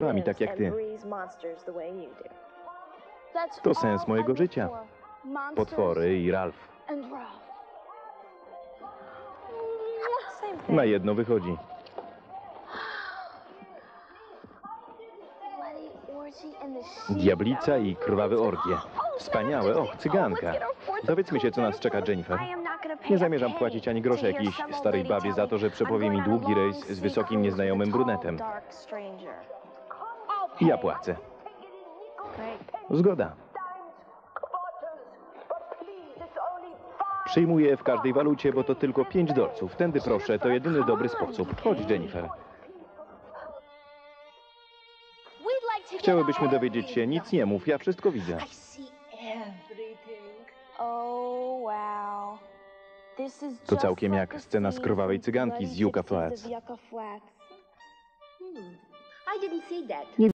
Wami tak jak ty. To sens mojego życia. Potwory i Ralph. Na jedno wychodzi. Diablica i krwawe orgie. Wspaniałe, och, cyganka. Dowiedzmy się, co nas czeka, Jennifer. Nie zamierzam płacić ani grosza jakiejś starej babie za to, że przepowie mi długi rejs z wysokim, nieznajomym brunetem. Ja płacę. Zgoda. Przyjmuję w każdej walucie, bo to tylko pięć dolców. Tędy proszę, to jedyny dobry sposób. Chodź, Jennifer. Chciałybyśmy dowiedzieć się, nic nie mów, ja wszystko widzę. To całkiem jak scena z krwawej cyganki z Yucca Flats.